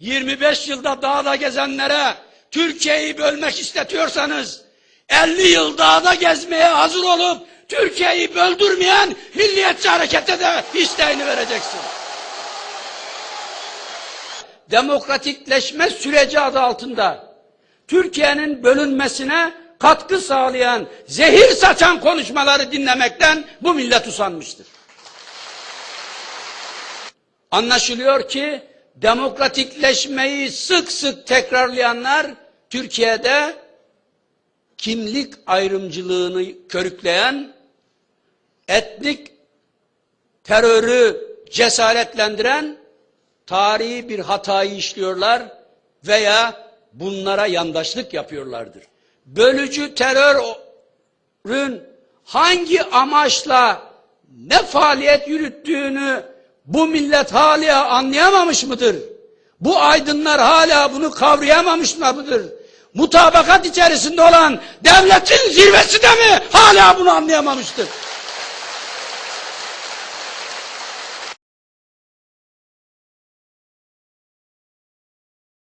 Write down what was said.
25 yılda dağda gezenlere Türkiye'yi bölmek istetiyorsanız 50 yıl dağda gezmeye hazır olup Türkiye'yi böldürmeyen milliyetçi harekete de isteğini vereceksin. Demokratikleşme süreci adı altında Türkiye'nin bölünmesine katkı sağlayan, zehir saçan konuşmaları dinlemekten bu millet usanmıştır. Anlaşılıyor ki demokratikleşmeyi sık sık tekrarlayanlar Türkiye'de kimlik ayrımcılığını körükleyen, etnik terörü cesaretlendiren tarihi bir hatayı işliyorlar veya bunlara yandaşlık yapıyorlardır. Bölücü terörün hangi amaçla ne faaliyet yürüttüğünü bu millet hala anlayamamış mıdır? Bu aydınlar hala bunu kavrayamamış mıdır? Mutabakat içerisinde olan devletin zirvesi de mi hala bunu anlayamamıştır?